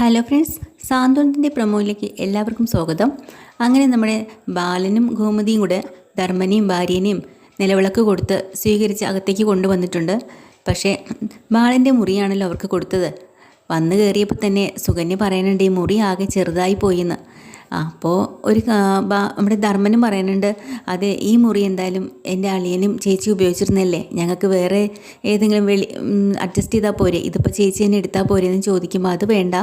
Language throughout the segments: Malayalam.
ഹലോ ഫ്രണ്ട്സ് സാന്ത്വനത്തിന്റെ പ്രൊമോയിലേക്ക് എല്ലാവർക്കും സ്വാഗതം. അങ്ങനെ നമ്മുടെ ബാലനും ഗോമതിയും കൂടെ ധർമ്മനെയും ഭാര്യനെയും നിലവിളക്ക് കൊടുത്ത് സ്വീകരിച്ച് അകത്തേക്ക് കൊണ്ടുവന്നിട്ടുണ്ട്. പക്ഷേ ബാലന്റെ മുറിയാണല്ലോ അവർക്ക് കൊടുത്തത്. വന്നു കയറിയപ്പോൾ തന്നെ സുകന്യ പറയുന്നുണ്ട് ഈ മുറി ആകെ ചെറുതായി പോയിന്ന് അപ്പോൾ ഒരു നമ്മുടെ ധർമ്മനും പറയുന്നുണ്ട് അത് ഈ മുറി എന്തായാലും എന്റെ അളിയനും ചേച്ചി ഉപയോഗിച്ചിരുന്നല്ലേ ഞങ്ങൾക്ക് വേറെ ഏതെങ്കിലും വെളി അഡ്ജസ്റ്റ് ചെയ്താൽ പോരെ. ഇതിപ്പോൾ ചേച്ചി തന്നെ എടുത്താൽ പോരെ എന്ന് ചോദിക്കുമ്പോൾ അത് വേണ്ട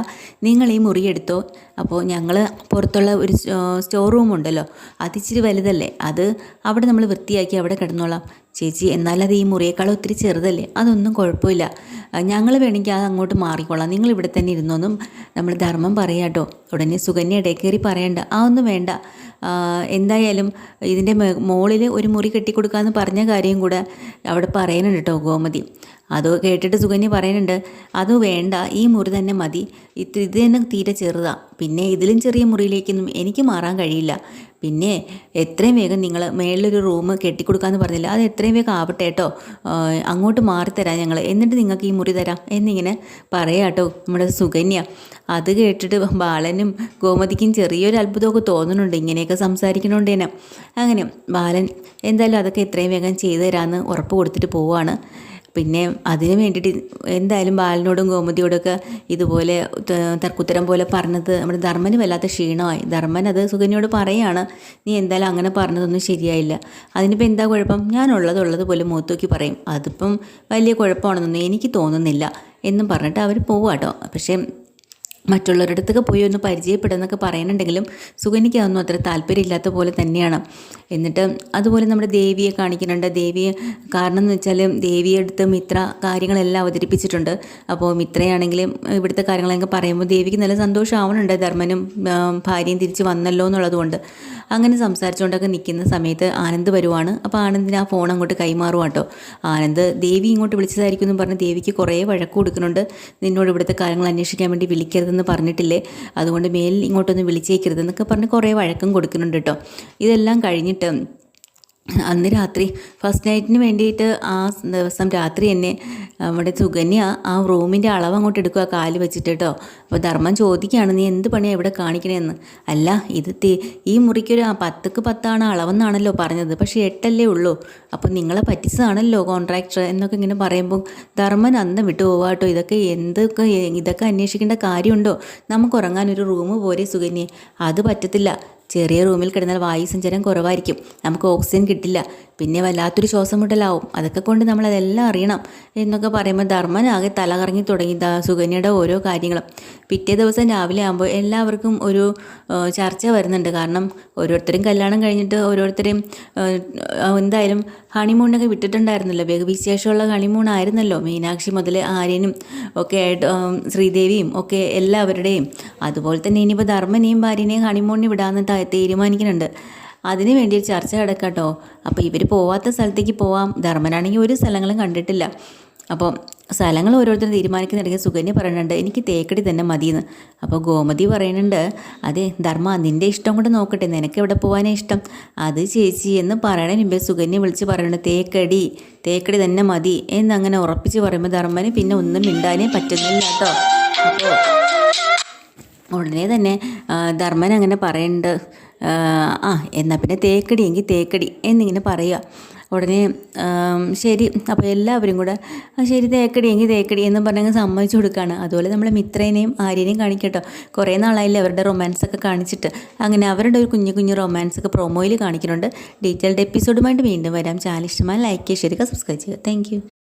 നിങ്ങൾ ഈ മുറി എടുത്തോ. അപ്പോൾ ഞങ്ങൾ പുറത്തുള്ള ഒരു സ്റ്റോർ റൂം ഉണ്ടല്ലോ അത് ഇച്ചിരി വലുതല്ലേ? അത് അവിടെ നമ്മൾ വൃത്തിയാക്കി അവിടെ കിടന്നോളാം. ചേച്ചി എന്നാലത് ഈ മുറിയേക്കാളും ഒത്തിരി ചെറുതല്ലേ? അതൊന്നും കുഴപ്പമില്ല. ഞങ്ങൾ വേണമെങ്കിൽ അത് അങ്ങോട്ട് മാറിക്കോളാം. നിങ്ങൾ ഇവിടെ തന്നെ ഇരുന്നൊന്നും നമ്മൾ ധർമ്മം പറയാട്ടോ ഉടനെ സുകന്യ ഇടയിൽ പറയണ്ട. ആ ഒന്നും വേണ്ട. എന്തായാലും ഇതിന്റെ മുകളിൽ ഒരു മുറി കെട്ടിക്കൊടുക്കാമെന്ന് പറഞ്ഞ കാര്യം കൂടെ അവിടെ പറയാനുണ്ട് കേട്ടോ ഗോമതി. അത് കേട്ടിട്ട് സുകന്യ പറയുന്നുണ്ട് അത് വേണ്ട ഈ മുറി തന്നെ മതി. ഇത് ഇത് തന്നെ തീരെ ചെറുതാണ് പിന്നെ ഇതിലും ചെറിയ മുറിയിലേക്കൊന്നും എനിക്ക് മാറാൻ കഴിയില്ല. പിന്നെ എത്രയും വേഗം നിങ്ങൾ മേളിലൊരു റൂം കെട്ടിക്കൊടുക്കാമെന്ന് പറഞ്ഞില്ല അത് എത്രയും വേഗം ആവട്ടെ കേട്ടോ അങ്ങോട്ട് മാറിത്തരാം ഞങ്ങൾ എന്നിട്ട് നിങ്ങൾക്ക് ഈ മുറി തരാം. എന്നിങ്ങനെ പറയാം കേട്ടോ നമ്മുടെ സുകന്യ. അത് കേട്ടിട്ട് ബാലനും ഗോമതിക്കും ചെറിയൊരു അത്ഭുതമൊക്കെ തോന്നുന്നുണ്ട് ഇങ്ങനെയൊക്കെ സംസാരിക്കണോണ്ട് തന്നെ. അങ്ങനെ ബാലൻ എന്തായാലും അതൊക്കെ എത്രയും വേഗം ചെയ്തു തരാമെന്ന് ഉറപ്പ് കൊടുത്തിട്ട് പോവുകയാണ് പിന്നെ അതിന് വേണ്ടിയിട്ട് എന്തായാലും ബാലനോടും ഗോമതിയോടൊക്കെ ഇതുപോലെ തർക്കുത്തരം പോലെ പറഞ്ഞത് നമ്മുടെ ധർമ്മന് വല്ലാത്ത ക്ഷീണമായി. ധർമ്മൻ അത് സുകന്യോട് പറയാണ് നീ എന്തായാലും അങ്ങനെ പറഞ്ഞതൊന്നും ശരിയായില്ല. അതിനിപ്പോൾ എന്താ കുഴപ്പം? ഞാനുള്ളത് ഉള്ളതുപോലെ മൂത്തോക്കി പറയും. അതിപ്പം വലിയ കുഴപ്പമാണെന്നൊന്നും എനിക്ക് തോന്നുന്നില്ല എന്നും പറഞ്ഞിട്ട് അവർ പോവാട്ടോ പക്ഷേ മറ്റുള്ളവരുടെ അടുത്തൊക്കെ പോയി ഒന്ന് പരിചയപ്പെടുന്നൊക്കെ പറയുന്നുണ്ടെങ്കിലും സുഖനിക്ക് അതൊന്നും അത്ര താല്പര്യമില്ലാത്ത പോലെ തന്നെയാണ്. എന്നിട്ട് അതുപോലെ നമ്മുടെ ദേവിയെ കാണിക്കുന്നുണ്ട്. ദേവിയെ കാരണം എന്ന് വെച്ചാൽ ദേവിയെ അടുത്ത് മിത്ര കാര്യങ്ങളെല്ലാം അവതരിപ്പിച്ചിട്ടുണ്ട്. അപ്പോൾ മിത്രയാണെങ്കിലും ഇവിടുത്തെ കാര്യങ്ങളൊക്കെ പറയുമ്പോൾ ദേവിക്ക് നല്ല സന്തോഷമാവുന്നുണ്ട്. ധർമ്മനും ഭാര്യയും തിരിച്ച് വന്നല്ലോ എന്നുള്ളതുകൊണ്ട്. അങ്ങനെ സംസാരിച്ചുകൊണ്ടൊക്കെ നിൽക്കുന്ന സമയത്ത് ആനന്ദ് വരുവാണ്. അപ്പോൾ ആനന്ദിന് ആ ഫോൺ അങ്ങോട്ട് കൈമാറും കേട്ടോ. ആനന്ദ് ദേവി ഇങ്ങോട്ട് വിളിച്ചതായിരിക്കും എന്ന് പറഞ്ഞ് ദേവിക്ക് കുറേ വഴക്ക് കൊടുക്കുന്നുണ്ട്. നിന്നോട് ഇവിടുത്തെ കാര്യങ്ങൾ അന്വേഷിക്കാൻ വേണ്ടി വിളിക്കരുതെന്ന് പറഞ്ഞിട്ടില്ലേ? അതുകൊണ്ട് മേലിൽ ഇങ്ങോട്ടൊന്ന് വിളിച്ചേക്കരുതെന്നൊക്കെ പറഞ്ഞ് കുറേ വഴക്കം കൊടുക്കുന്നുണ്ട് കേട്ടോ. ഇതെല്ലാം കഴിഞ്ഞിട്ട് അന്ന് രാത്രി ഫസ്റ്റ് നൈറ്റിന് വേണ്ടിയിട്ട് ആ ദിവസം രാത്രി തന്നെ നമ്മുടെ സുഗന്യ ആ റൂമിന്റെ അളവ് അങ്ങോട്ട് എടുക്കുക കാൽ വെച്ചിട്ട് കേട്ടോ അപ്പോൾ ധർമ്മം ചോദിക്കുകയാണ് നീ എന്ത് പണിയാണ് ഇവിടെ കാണിക്കണേന്ന്? അല്ല ഇത് ഈ മുറിക്കൊരു പത്തുക്ക് പത്താണ് അളവെന്നാണല്ലോ പറഞ്ഞത്. പക്ഷേ എട്ടല്ലേ ഉള്ളൂ. അപ്പോൾ നിങ്ങളെ പറ്റിച്ചതാണല്ലോ കോൺട്രാക്ടർ എന്നൊക്കെ ഇങ്ങനെ പറയുമ്പോൾ ധർമ്മൻ അന്ന് വിട്ടു പോവാട്ടോ ഇതൊക്കെ എന്തൊക്കെ ഇതൊക്കെ അന്വേഷിക്കേണ്ട കാര്യമുണ്ടോ? നമുക്ക് ഉറങ്ങാൻ ഒരു റൂം പോരെ സുകന്യെ. അത് പറ്റത്തില്ല. ചെറിയ റൂമിൽ കിടന്നാൽ വായു വായുസഞ്ചാരം കുറവായിരിക്കും. നമുക്ക് ഓക്സിജൻ കിട്ടില്ല. പിന്നെ വല്ലാത്തൊരു ശ്വാസം മുട്ടലാവും അതൊക്കെ കൊണ്ട് നമ്മൾ അതെല്ലാം അറിയണം എന്നൊക്കെ പറയുമ്പോൾ ധർമ്മനാകെ തലകറങ്ങി തുടങ്ങി. സുകന്യയുടെ ഓരോ കാര്യങ്ങളും. പിറ്റേ ദിവസം രാവിലെ ആകുമ്പോൾ എല്ലാവർക്കും ഒരു ചർച്ച വരുന്നുണ്ട്. കാരണം ഓരോരുത്തരും കല്യാണം കഴിഞ്ഞിട്ട് ഓരോരുത്തരെയും എന്തായാലും ഹണിമൂണൊക്കെ വിട്ടിട്ടുണ്ടായിരുന്നല്ലോ. വിശേഷമുള്ള ഹണിമൂൺ ആയിരുന്നല്ലോ. മീനാക്ഷി മുതൽ ആര്യനും ഒക്കെ ആയിട്ട് ശ്രീദേവിയും ഒക്കെ എല്ലാവരുടെയും. അതുപോലെ തന്നെ ഇനിയിപ്പോൾ ധർമ്മനെയും ഭാര്യനെയും ഹണിമൂണിന് വിടാമെന്ന് തീരുമാനിക്കുന്നുണ്ട്. അതിനു വേണ്ടി ചർച്ച കിടക്കാട്ടോ അപ്പോൾ ഇവർ പോവാത്ത സ്ഥലത്തേക്ക് പോവാം. ധർമ്മനാണെങ്കിൽ ഒരു സ്ഥലങ്ങളും കണ്ടിട്ടില്ല. അപ്പോൾ സ്ഥലങ്ങൾ ഓരോരുത്തരും തീരുമാനിക്കുന്നുണ്ടെങ്കിൽ സുഗന്യ പറയുന്നുണ്ട് എനിക്ക് തേക്കടി തന്നെ മതിയെന്ന്. അപ്പോൾ ഗോമതി പറയുന്നുണ്ട് അതെ ധർമ്മ നിന്റെ ഇഷ്ടം കൊണ്ട് നോക്കട്ടെ. നിനക്ക് എവിടെ പോകാനേ ഇഷ്ടം? അത് ചേച്ചി എന്ന് പറയണ മുമ്പേ സുഗന്യ വിളിച്ച് പറയുന്നുണ്ട് തേക്കടി തേക്കടി തന്നെ മതി എന്നങ്ങനെ ഉറപ്പിച്ച് പറയുമ്പോൾ ധർമ്മന് പിന്നെ ഒന്നും മിണ്ടാനേ പറ്റുന്നില്ല കേട്ടോ. അപ്പോൾ ഉടനെ തന്നെ ധർമ്മൻ അങ്ങനെ പറയുന്നുണ്ട് ആ എന്നാൽ പിന്നെ തേക്കടി എങ്കിൽ തേക്കടി എന്നിങ്ങനെ പറയുക ഉടനെ ശരി അപ്പോൾ എല്ലാവരും കൂടെ ശരി തേക്കടി എങ്കിൽ തേക്കടി എന്ന് പറഞ്ഞങ്ങ് സമ്മതിച്ചു കൊടുക്കുകയാണ് അതുപോലെ നമ്മളെ മിത്രേനെയും ആര്യനെയും കാണിക്കട്ടോ കുറേ നാളായില്ലേ അവരുടെ റൊമാൻസ് ഒക്കെ കാണിച്ചിട്ട്. അങ്ങനെ അവരുടെ ഒരു കുഞ്ഞു കുഞ്ഞു റൊമാൻസ് ഒക്കെ പ്രൊമോയിൽ കാണിക്കുന്നുണ്ട്. ഡീറ്റെയിൽഡ് എപ്പിസോഡുമായിട്ട് വീണ്ടും വരാം. ചാനൽ ഇഷ്ടമായി ലൈക്ക് ചെയ്യുക സബ്സ്ക്രൈബ് ചെയ്യുക താങ്ക്